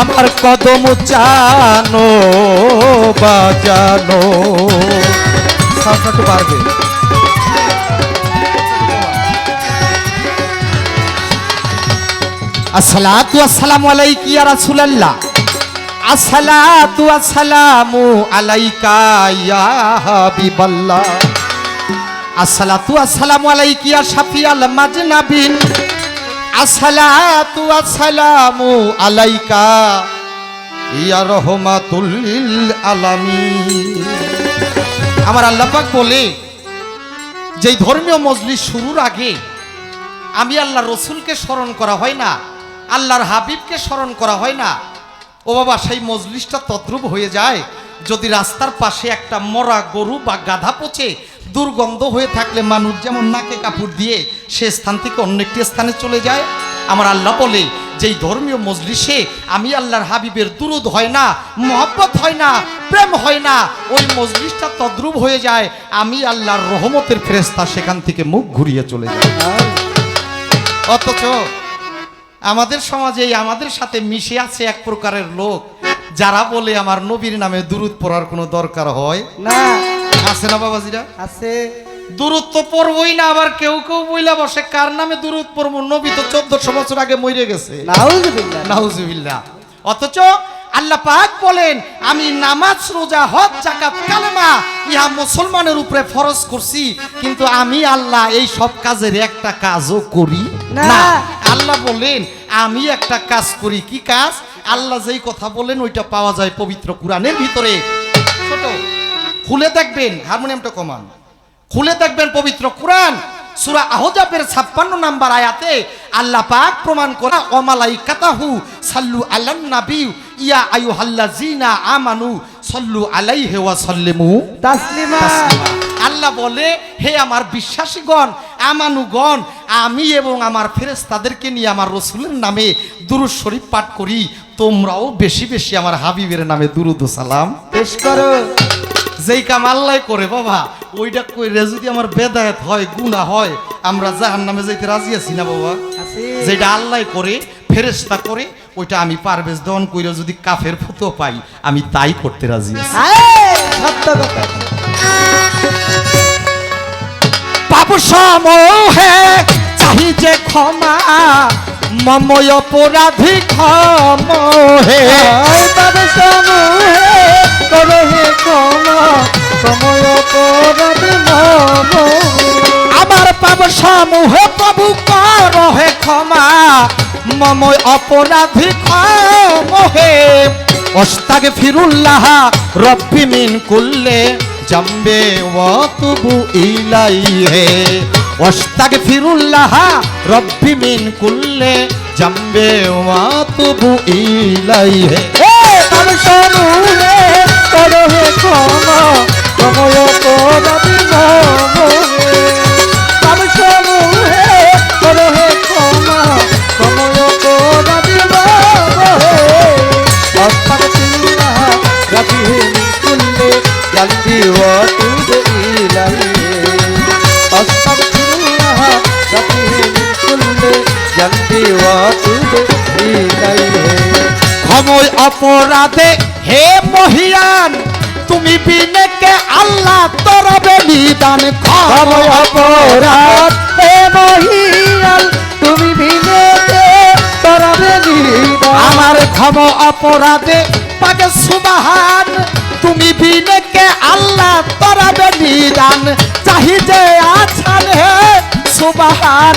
আমার কদম চানো বাজানো। একটু বাড়বে। আসসালাতু আসসালামু আলাইকি ইয়া রাসূলুল্লাহ। আসসালাতু আসসালামু আলাইকা ইয়া হাবিবাল্লাহ। আসসালাতু আসসালামু আলাইকি ইয়া শাফিয়াল মাজনাবিন আসসালাতু আসসালামু আলাইকা ইয়া রহমাতুল আলামিন। আমার আল্লাহ পাক বলে, যেই ধর্মীয় মজলিস শুরুর আগে আমি আল্লাহ রসুলকে স্মরণ করা হয় না, আল্লাহর হাবিবকে স্মরণ করা হয় না ও বাবা, সেই মজলিসটা তদ্রুপ হয়ে যায়। যদি রাস্তার পাশে একটা মরা গরু বা গাধা পচে, দুর্গন্ধ হয়ে থাকলে মানুষ যেমন নাকে কাপড় দিয়ে সে স্থান থেকে অন্য একটি স্থানে চলে যায়। আমার আল্লাহ বলে, যেই ধর্মীয় মজলিসে আমি আল্লাহর হাবিবের দুরুদ হয় না, মহব্বত হয় না, প্রেম হয় না, ওই মজলিসটা তদ্রুপ হয়ে যায়, আমি আল্লাহর রহমতের ফেরেস্তা সেখান থেকে মুখ ঘুরিয়ে চলে যায় অথচ আমাদের সমাজে আমাদের সাথে মিশে আছে এক প্রকারের লোক যারা বলে আমার নবীর নামে দূরত পড়ার কোনো দরকার হয়? না। আছে না বাবাজিরা? আছে। দুরুদ তো পড়বই না আবার কেউ কেউ বইলা বসে কার নামে দূরত পড়ব? নবী তো চোদ্দশো বছর আগে মরে গেছে। অথচ আল্লাহ পাক বলেন আমি নামাজ রোজা হজ জাকাত কালেমা ইহা মুসলমানের উপরে ফরজ করছি কিন্তু আমি আল্লাহ এই সব কাজের একটা কাজও করি। না। আল্লাহ বলেন আমি একটা কাজ করি, কি কাজ? আল্লাহ যেই কথা বলেন ওইটা পাওয়া যায় পবিত্র কোরআনের ভিতরে। খুলে দেখবেন, হারমোনিয়ামটা কমান। খুলে দেখবেন পবিত্র কোরআন। সুরা আহজাবের ছাপ্পান্ন নাম্বার আয়াতে আল্লাহ পাক প্রমাণ করা অমালাই কাতাহু সাল্লু আলান নাবিউ ইয়া আয়ু হাল্লা জিনা আমানু সল্লু আলাইহি ওয়া সাল্লিমু তাসলিমা। আল্লাহ বলে হে আমার বিশ্বাসীগণ আমানুগণ আমি এবং আমার ফেরেশতাদেরকে নিয়ে আমার রসুলের নামে দুরুদ শরীফ পাঠ করি। তোমরাও বেশি বেশি আমার হাবিবের নামে দুরুদ সালাম। পেশ করো। যেই কাম আল্লাহ করে বাবা ওইটা কইরে যদি আমার বেদায়ত হয় গুণা হয় আমরা জাহান নামে যাইতে রাজি আছি না বাবা? যেটা আল্লাহ করে ফেরেশতা করে ওইটা আমি পারবেজ দহন কইরে যদি কাফের ফুতো পাই আমি তাই করতে রাজি চাহি যে ক্ষমা মময় অপরাধী ক্ষমহে। আয় তবে সমূহে হে ক্ষমা সময় অপরাধী মম আমার পাপ সমূহে প্রভু করহে ক্ষমা মময় অপরাধী ক্ষমহে। অস্তাগে ফিরুল্লাহ রব্বি মিন কুল্লে জম্বে ওয়াতুবু ইলাইহে। অস্তাগে ফিরুল্লাহ রব্বি মিন কুল্লে জম্বে ওয়াতুবু ইলাইহে। তবে সমূহে করো হে ক্ষমা সময় অপরাধী মম তবে সমূহে করো হে তুবু ক্ষময় অপরাধে হে মহিয়ান তুমি বিনেকে আল্লাহ তরবে নিদান। সময় অপরাধ হে মহিয়াল তুমি ভিনেতে তরবে নিদান। আমার ক্ষম অপরাধে পাকে সুবাহান, তুমি বিনেকে আল্লাহ তরবে নিদান। চাহিদে আছান হে সুবাহান,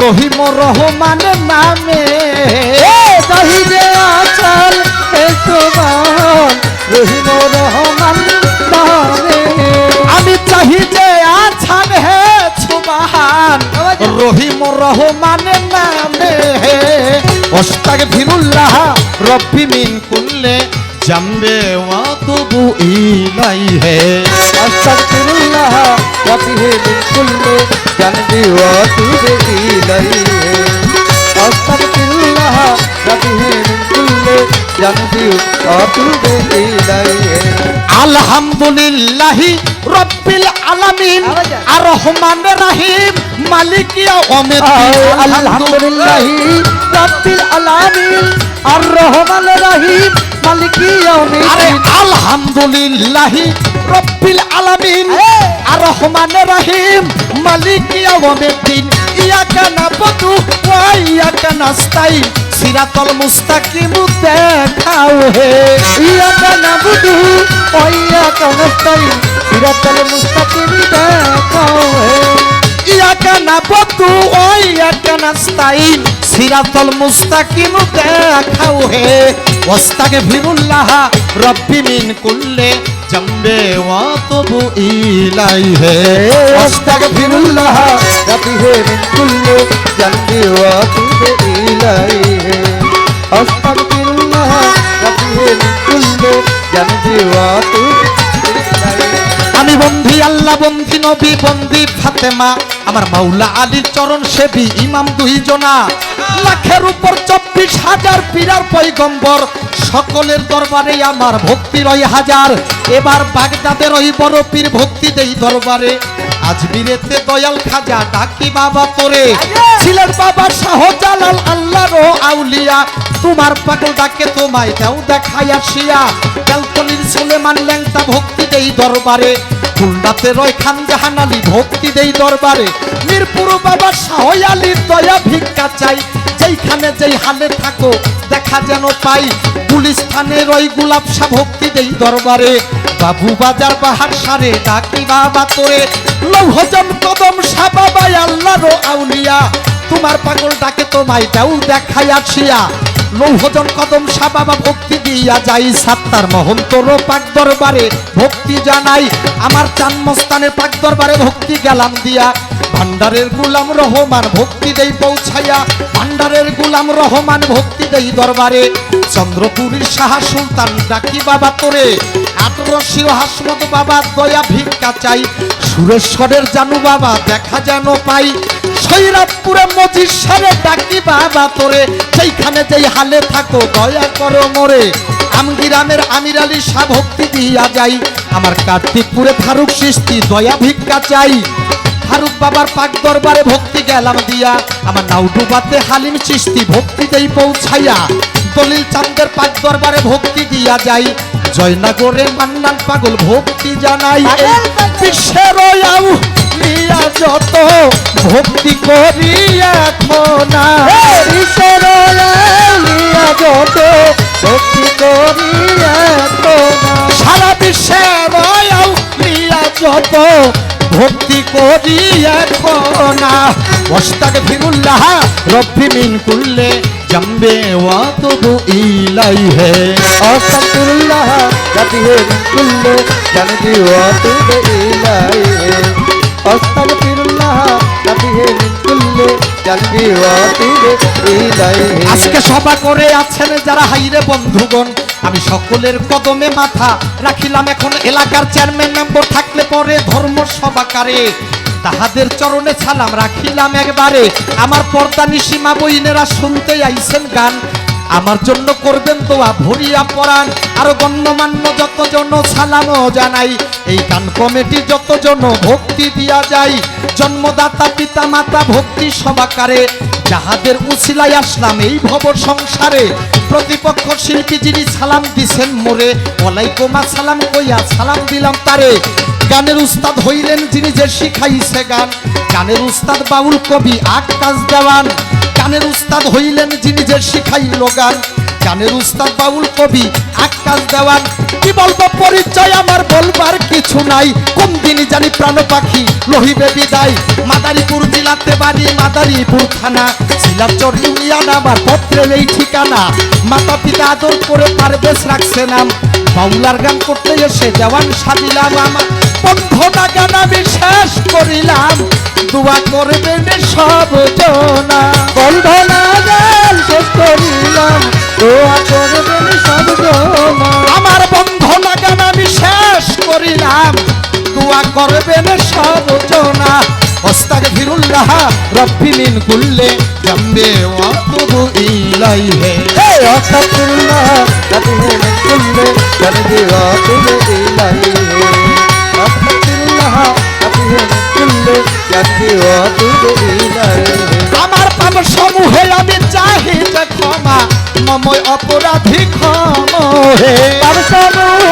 রহিম রহমান নামে। চাহিদে আচল হে সুবহান, রহিম রহমান নামে। আমি চাহি যে আছান হে সুবাহান, রহিম রহমানের নামে। ওস্তাগ ফিরুল্লাহ, রব্বি মিন কুল্লে জামবে ওয়াতুবু ইলাইহে আস্তাগফিরুল্লাহ মিন কুল্লি ওয়া ইলাইহি আস্তাগফিরুল্লাহ রাব্বিহি মিন কুল্লি জানবি অতুবে ইলাইহে আলহামদুলিল্লাহি রব্বিল আলামিন আর রহমান রাহিম মালিকিয়া অমিদ্দিন আলহামদুলিল্লাহি রাব্বিল আলামিন আর রহমান রহিম মালিকি আরে ইয়াউমিদ্দিন আলহামদুলিল্লাহি রব্বিল আলামিন। আর রহমান রাহিম মালিকিয়া অমিদ্দিন ইয়াকা নাবুদু ওয়া ইয়াকা নাস্তাইন। সিরাতাল মুস্তাকিম দেখাও হে। ইয়াকা নাবুদু ওয়া ইয়াকা নাস্তাইন। সিরাতাল মুস্তাকিম দেখাও হে। ইয়াকা নাবুদু ওয়া ইয়াকা নাস্তাইন। সিরাতাল মুস্তাকিম দেখাও হে। ওয়াস্তাগফিরুল্লাহ রব্বি মিন কুল্লি জামবে ওয়া তুবু ইলাইহি। আস্তাগফিরুল্লাহ রাব্বিহি মিন কুল্লি জানবি ওয়া তুবে ইলাইহি। আস্তাগফিরুল্লাহ রাব্বিহি মিন কুল্লি জানবি ওয়া তুবে ইলাইহি আমি বন্ধি, আল্লাহ বন্ধি, নবী বন্ধি, ফাতেমা, আমার মাওলা আলীর চরণ সেবী, ইমাম দুইজনা। লাখের উপর চব্বিশ হাজার পীরার পৈগম্বর সকলের দরবারে আমার ভক্তি রয় হাজার। এবার বাগদাদের ওই বড় পীর ভক্তি দেই দরবারে। আজমিরেতে দয়াল খাজা, ডাকি বাবা তোরে। ছিলেন বাবা শাহজালাল আল্লাহর আউলিয়া। তোমার পাগল ডাকে তোমায় দাও দেখাই আসিয়া। ক্যালকলির সুলেমান ল্যাংটা ভক্তি দেই দরবারে। খুলনাতে রয় খান জাহান আলী, ভক্তি দেই দরবারে। মিরপুর বাবা শাহ আলীর দয়া ভিক্ষা চাই। যেইখানে যেই হালে থাকো, দেখা যেন পাই। পুলিশ থানে রয় গুলাব শাহ ভক্তি দেই দরবারে। বাবু বাজার বাহার সারে, ডাকি বাবা তোরে। লৌহজন কদম শাহ বাবাই আল্লাহর আউলিয়া। তোমার পাগল ডাকে তোমায় দাও দেখাই আসিয়া। লৌহজন কদম শাহ বাবা ভক্তি দিয়া যাই সাত্তার মহন্তর পাক দরবারে ভক্তি জানাই। আমার চান্মস্তানের পাক দরবারে ভক্তি গেলাম দিয়া। ভান্ডারের গুলাম রহমান ভক্তি দেই পৌঁছাইয়া। ভান্ডারের গুলাম রহমান ভক্তি দেই দরবারে। চন্দ্রপুরীর শাহ সুলতান ডাকি বাবা তোরে। আটরশির হাসমত বাবা দয়া ভিক্ষা চাই। সুরেশ্বরের জানু বাবা দেখা যেন পাই। সৈরাতপুরে মজির সারে ডাকি বাবা তোরে। সেইখানে যেই হালে থাকো দয়া করো মোরে। আমগিরামের আমির আলী শাহ ভক্তি দিয়া যাই। আমার কার্তিকপুরে ফারুক সৃষ্টি দয়া ভিক্ষা চাই। ফারুক বাবার পাক দরবারে ভক্তি গেলাম দিয়া। আমার নাউডুবাতে হালিম সৃষ্টি ভক্তি দেই পৌঁছাইয়া। দলিল চান্দের পাক দরবারে ভক্তি দিয়া যাই। জয়নগরে মান্নান পাগল ভক্তি জানাই। বিশ্বের আউ যত ভক্তি করি এখন ঈশ্বরিয়া যত ভক্তি করিয়া তোমা সারা বিশ্বের আউ লিয়া যত ভক্তি করি এখন ওস্তাকে ফিরুল্লাহ রব্বি মিন কুল্লে জম্বে ওয়া তবু ইলাইহে আস্তাগফিরুল্লাহ রাব্বিহি মিন কুল্লি জানবি ওয়া তুবে ইলাইহি। আজকে সভা করে আছেন যারা, হাইরে বন্ধুগণ, আমি সকলের কদমে মাথা রাখিলাম। এখন এলাকার চেয়ারম্যান মেম্বার থাকলে পরে ধর্ম সভাকারে তাহাদের চরণে ছালাম, রাখিলাম একবারে। আমার পর্দা নিসীমা বইনেরা শুনতে আইছেন গান। আমার জন্য করবেন দোয়া, ভরিয়া পরাণ। আর গণ্যমান্য যতজন সালামও জানাই, এই গান কমিটি যতজন ভক্তি দিয়া যায় জন্মদাতা পিতা মাতা ভক্তি সবাকারে যাহাদের উছিলাই আসলাম এই ভব সংসারে। প্রতিপক্ষ শিল্পী যিনি সালাম দিছেন মোরে, ওয়ালাইকুম সালাম কইয়া সালাম দিলাম তারে। গানের উস্তাদ হইলেন যিনি যে শিখাইছে গান, গানের উস্তাদ বাউল কবি আকাশ দেওয়ান। গানের উস্তাদ হইলেন যিনি যে শিখাইল গান। গানের উস্তাদ বাউল কবি আকাশ দেওয়ান, কি বলব, পরিচয় আমার বলবার কিছু নাই। কোন দিনই জানি প্রাণ পাখি লহিবে বিদায়। মাদারীপুর জেলাতে বাড়ি, মাদারীপুর থানা। শিলাচর ইউনিয়ন আমার পত্রের এই ঠিকানা। মাতা পিতা আদর করে পারবেশ রাখছে নাম। বাউলার গান করতে এসে দেওয়ান সাজিলাম আমার। বন্ধনা গান আমি শেষ করিলাম? দোয়া করবেন সব জনা। বন্ধনা গান শেষ করিলাম, দোয়া করবেন সব জনা। আমার বন্ধনা গান আমি শেষ করিলাম? দোয়া করবেন সব জনা। আস্তাগফিরুল্লাহ রব্বি মিন কুল্লি জামবি ওয়া আতুবু ইলাইহি। এই আস্তাগফিরুল্লাহ রাতি হে মিন কুল্লে জানবি ওয়া তুবে ইলাহি আস্তাগফিরুল্লাহ রাতি হে মিন কুল্লে জানবি ওয়া তুবে ইলাহি আমার পাপ সমূহে আমি চাহি ক্ষমা মময় অপরাধী ক্ষমহে পাপ সমূহে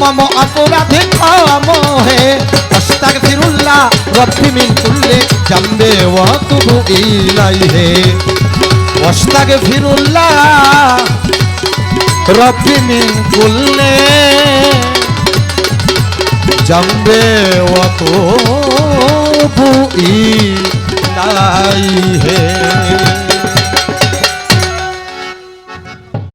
মম অপরাধী ক্ষমহে আস্তাগফিরুল্লাহ রব্বি মিন কুল্লি জামবি ওয়া আতুবু ইলাইহি। আস্তাগফিরুল্লাহ রব্বি মিন কুল্লি জামবে ওয়াতুবু ইলাইহি।